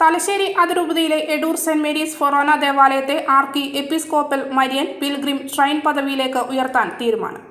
തലശ്ശേരി അതിരൂപതയിലെ Edoor saint Mary's forane ദേവാലയത്തെ archiepiscopal Marian pilgrim shrine പദവിയിലേക്ക് ഉയർത്താൻ തീരുമാനം.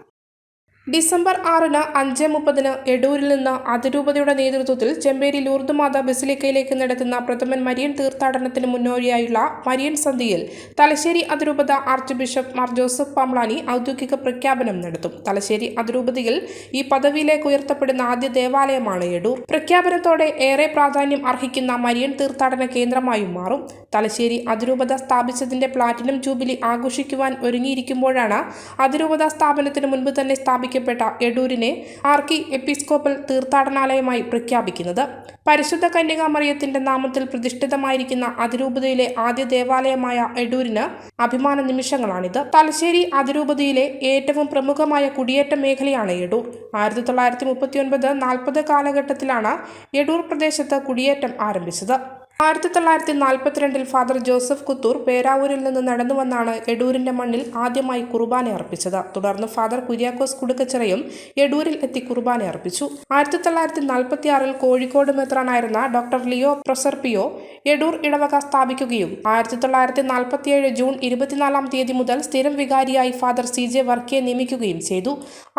ഡിസംബർ ആറിന് അഞ്ച് മുപ്പതിന് എടൂരിൽ നിന്ന് അതിരൂപതയുടെ നേതൃത്വത്തിൽ ചെമ്പേരി ലൂർദുമാത ബസിലിക്കയിലേക്ക് നടത്തുന്ന പ്രഥമൻ മരിയൻ തീർത്ഥാടനത്തിന് മുന്നോടിയായുള്ള മരിയൻ സന്ധിയിൽ തലശ്ശേരി അതിരൂപത archbishop Mar Joseph Pamplany ഔദ്യോഗിക പ്രഖ്യാപനം നടത്തും. തലശ്ശേരി അതിരൂപതയിൽ ഈ പദവിയിലേക്ക് ഉയർത്തപ്പെടുന്ന ആദ്യ ദേവാലയമാണ് എടൂർ. പ്രഖ്യാപനത്തോടെ ഏറെ പ്രാധാന്യം അർഹിക്കുന്ന മരിയൻ തീർത്ഥാടന കേന്ദ്രമായും മാറും. തലശ്ശേരി അതിരൂപത സ്ഥാപിച്ചതിന്റെ പ്ലാറ്റിനം ജൂബിലി ആഘോഷിക്കുവാൻ ഒരുങ്ങിയിരിക്കുമ്പോഴാണ് അതിരൂപത സ്ഥാപനത്തിന് മുൻപ് തന്നെ സ്ഥാപിക്കപ്പെട്ട എടൂരിനെ ആർക്കി എപ്പിസ്കോപ്പൽ തീർത്ഥാടനാലയമായി പ്രഖ്യാപിക്കുന്നത്. പരിശുദ്ധ കന്യകാമറിയത്തിന്റെ നാമത്തിൽ പ്രതിഷ്ഠിതമായിരിക്കുന്ന അതിരൂപതയിലെ ആദ്യ ദേവാലയമായ എടൂരിന് അഭിമാന നിമിഷങ്ങളാണിത്. തലശ്ശേരി അതിരൂപതയിലെ ഏറ്റവും പ്രമുഖമായ കുടിയേറ്റ മേഖലയാണ് എടൂർ. ആയിരത്തി തൊള്ളായിരത്തി മുപ്പത്തിയൊൻപത് നാൽപ്പത് കാലഘട്ടത്തിലാണ് എടൂർ പ്രദേശത്ത് കുടിയേറ്റം ആരംഭിച്ചത്. ആയിരത്തി തൊള്ളായിരത്തി നാൽപ്പത്തിരണ്ടിൽ ഫാദർ ജോസഫ് കുത്തൂർ പേരാവൂരിൽ നിന്ന് നടന്നു വന്നാണ് എടൂരിന്റെ മണ്ണിൽ ആദ്യമായി കുർബാന അർപ്പിച്ചത്. തുടർന്ന് ഫാദർ കുര്യാക്കോസ് കുടുക്കച്ചിറയും എടൂരിൽ എത്തി കുർബാന അർപ്പിച്ചു. ആയിരത്തി തൊള്ളായിരത്തി നാൽപ്പത്തിയാറിൽ കോഴിക്കോട് മെത്രാനായിരുന്ന ഡോക്ടർ ലിയോ പ്രൊസർപിയോ എടൂർ ഇടവക സ്ഥാപിക്കുകയും ആയിരത്തി തൊള്ളായിരത്തി നാൽപ്പത്തിയേഴ് ജൂൺ ഇരുപത്തിനാലാം തീയതി മുതൽ സ്ഥിരം വികാരിയായി ഫാദർ സി ജെ വർക്കിയെ നിയമിക്കുകയും ചെയ്തു.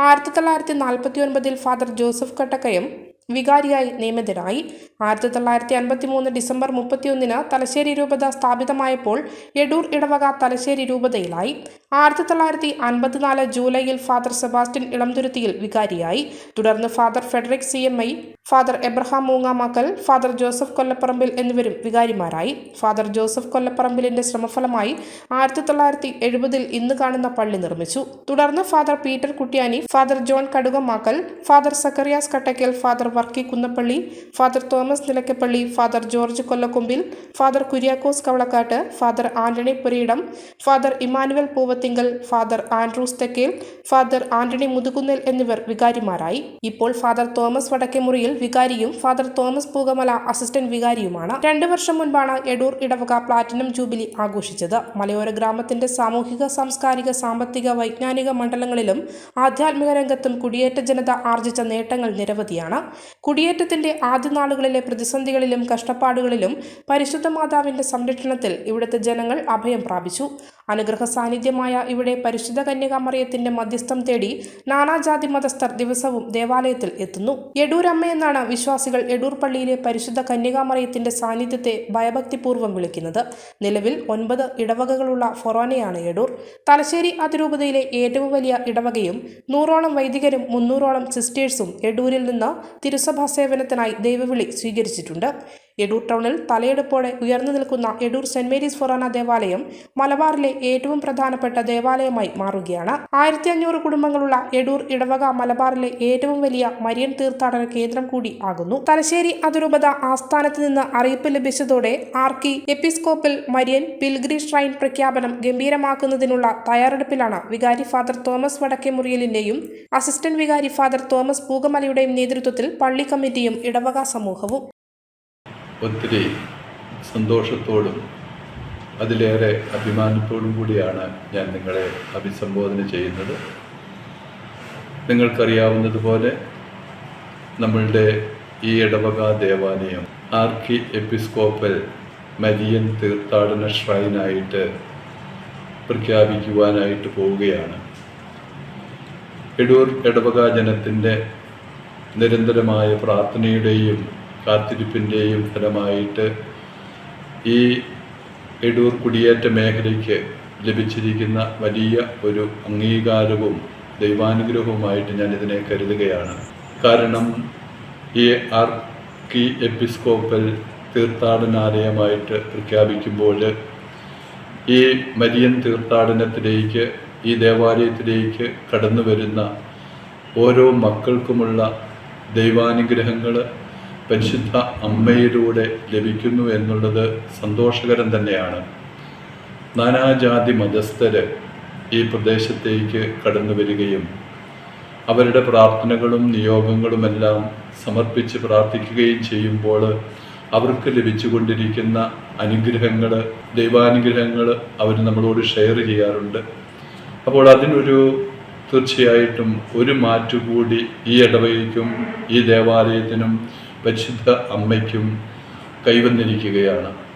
ആയിരത്തി തൊള്ളായിരത്തി നാൽപ്പത്തി ഒൻപതിൽ ഫാദർ ജോസഫ് കട്ടക്കയം വികാരിയായി നിയമിതനായി. ആയിരത്തി തൊള്ളായിരത്തി അൻപത്തി മൂന്ന് ഡിസംബർ മുപ്പത്തിയൊന്നിന് തലശ്ശേരി രൂപത സ്ഥാപിതമായപ്പോൾ എടൂർ ഇടവക തലശ്ശേരി രൂപതയിലായി. ആയിരത്തി തൊള്ളായിരത്തി അൻപത്തിനാല് ജൂലൈയിൽ ഫാദർ സെബാസ്റ്റ്യൻ ഇളംതുരുത്തിയിൽ വികാരിയായി. തുടർന്ന് father Frederick C M I father Abraham Moongamackal father Joseph Kollaparambil എന്നിവരും വികാരിമാരായി. ഫാദർ ജോസഫ് കൊല്ലപ്പറമ്പിലിന്റെ ശ്രമഫലമായി ആയിരത്തി തൊള്ളായിരത്തി എഴുപതിൽ ഇന്ന് കാണുന്ന പള്ളി നിർമ്മിച്ചു. തുടർന്ന് father Peter Kuttiyani father John Kadukamackal father Zacharias Kattakkal father Varkey Kunnappally father Thomas Nilakkappally father George Kollakombil father Kuriakose Kavalakkattu father Antony Purayidam father Emmanuel Poovathinkal father Andrews Thekkel father Antony Muthukunnel എന്നിവർ വികാരിമാരായി. ഇപ്പോൾ father Thomas Vadakkemuriyil വികാരിയും father Thomas Pookamala assistant വികാരിയുമാണ്. രണ്ടു വർഷം മുൻപാണ് എടൂർ ഇടവക platinum jubilee ആഘോഷിച്ചത്. മലയോര ഗ്രാമത്തിന്റെ സാമൂഹിക സാംസ്കാരിക സാമ്പത്തിക വൈജ്ഞാനിക മണ്ഡലങ്ങളിലും ആധ്യാത്മിക രംഗത്തും കുടിയേറ്റ ജനത ആർജിച്ച നേട്ടങ്ങൾ നിരവധിയാണ്. കുടിയേറ്റത്തിന്റെ ആദ്യ നാളുകളിലെ പ്രതിസന്ധികളിലും കഷ്ടപ്പാടുകളിലും പരിശുദ്ധ മാതാവിന്റെ സംരക്ഷണത്തിൽ ഇവിടുത്തെ ജനങ്ങൾ അഭയം പ്രാപിച്ചു. അനുഗ്രഹ സാന്നിധ്യമായ ഇവിടെ പരിശുദ്ധ കന്യകാമറിയത്തിന്റെ മധ്യസ്ഥം തേടി നാനാജാതി മതസ്ഥർ ദിവസവും ദേവാലയത്തിൽ എത്തുന്നു. എടൂരമ്മ എന്നാണ് വിശ്വാസികൾ എടൂർ പള്ളിയിലെ പരിശുദ്ധ കന്യകാമറിയത്തിന്റെ സാന്നിധ്യത്തെ ഭയഭക്തിപൂർവം വിളിക്കുന്നത്. നിലവിൽ ഒൻപത് ഇടവകകളുള്ള ഫൊറോനയാണ് എടൂർ. തലശ്ശേരി അതിരൂപതയിലെ ഏറ്റവും വലിയ ഇടവകയും നൂറോളം വൈദികരും മുന്നൂറോളം സിസ്റ്റേഴ്സും എടൂരിൽ നിന്ന് തിരുസഭാ സേവനത്തിനായി ദൈവവിളി സ്വീകരിച്ചിട്ടുണ്ട്. എടൂർ ടൗണിൽ തലയെടുപ്പോടെ ഉയർന്നു നിൽക്കുന്ന എടൂർ സെന്റ് മേരീസ് ഫൊറാന ദേവാലയം മലബാറിലെ ഏറ്റവും പ്രധാനപ്പെട്ട ദേവാലയമായി മാറുകയാണ്. ആയിരത്തി അഞ്ഞൂറ് കുടുംബങ്ങളുള്ള എടൂർ ഇടവക മലബാറിലെ ഏറ്റവും വലിയ മരിയൻ തീർത്ഥാടന കേന്ദ്രം കൂടി ആകുന്നു. തലശ്ശേരി അതിരൂപത ആസ്ഥാനത്ത് നിന്ന് അറിയിപ്പ് ലഭിച്ചതോടെ ആർക്കി എപ്പിസ്കോപ്പിൽ മരിയൻ പിൽഗ്രി ഷ്രൈൻ പ്രഖ്യാപനം ഗംഭീരമാക്കുന്നതിനുള്ള തയ്യാറെടുപ്പിലാണ് വികാരി ഫാദർ തോമസ് വടക്കേമുറിയലിന്റെയും അസിസ്റ്റന്റ് വികാരി ഫാദർ തോമസ് പൂകമലയുടെയും നേതൃത്വത്തിൽ പള്ളി കമ്മിറ്റിയും ഇടവക സമൂഹവും ഒത്തിരി സന്തോഷത്തോടും അതിലേറെ അഭിമാനത്തോടും കൂടിയാണ് ഞാൻ നിങ്ങളെ അഭിസംബോധന ചെയ്യുന്നത്. നിങ്ങൾക്കറിയാവുന്നതുപോലെ നമ്മളുടെ ഈ ഇടവക ദേവാലയം ആർക്കി എപ്പിസ്കോപ്പൽ മരിയൻ തീർത്ഥാടന ഷ്രൈനായിട്ട് പ്രഖ്യാപിക്കുവാനായിട്ട് പോവുകയാണ്. എടൂർ ഇടവക ജനത്തിന്റെ നിരന്തരമായ പ്രാർത്ഥനയുടെയും കാത്തിരിപ്പിന്റെയും ഫലമായിട്ട് ഈ എടൂർ കുടിയേറ്റ മേഖലയ്ക്ക് ലഭിച്ചിരിക്കുന്ന വലിയ ഒരു അംഗീകാരവും ദൈവാനുഗ്രഹവുമായിട്ട് ഞാൻ ഇതിനെ കരുതുകയാണ്. കാരണം ഈ ആർ ആർക്കി എപ്പിസ്കോപ്പൽ തീർത്ഥാടനാലയമായിട്ട് പ്രഖ്യാപിക്കുമ്പോൾ ഈ മരിയൻ തീർത്ഥാടനത്തിലേക്ക് ഈ ദേവാലയത്തിലേക്ക് കടന്നു വരുന്ന ഓരോ മക്കൾക്കുമുള്ള ദൈവാനുഗ്രഹങ്ങൾ പരിശുദ്ധ അമ്മയിലൂടെ ലഭിക്കുന്നു എന്നുള്ളത് സന്തോഷകരം തന്നെയാണ്. നാനാജാതി മതസ്ഥര് ഈ പ്രദേശത്തേക്ക് കടന്നു വരികയും അവരുടെ പ്രാർത്ഥനകളും നിയോഗങ്ങളുമെല്ലാം സമർപ്പിച്ച് പ്രാർത്ഥിക്കുകയും ചെയ്യുമ്പോൾ അവർക്ക് ലഭിച്ചുകൊണ്ടിരിക്കുന്ന അനുഗ്രഹങ്ങൾ ദൈവാനുഗ്രഹങ്ങൾ അവർ നമ്മളോട് ഷെയർ ചെയ്യാറുണ്ട്. അപ്പോൾ അതിനൊരു തീർച്ചയായിട്ടും ഒരു മാറ്റുകൂടി ഈ ഇടവകയ്ക്കും ഈ ദേവാലയത്തിനും പരിശുദ്ധ അമ്മയ്ക്കും കൈവന്നിരിക്കുകയാണ്.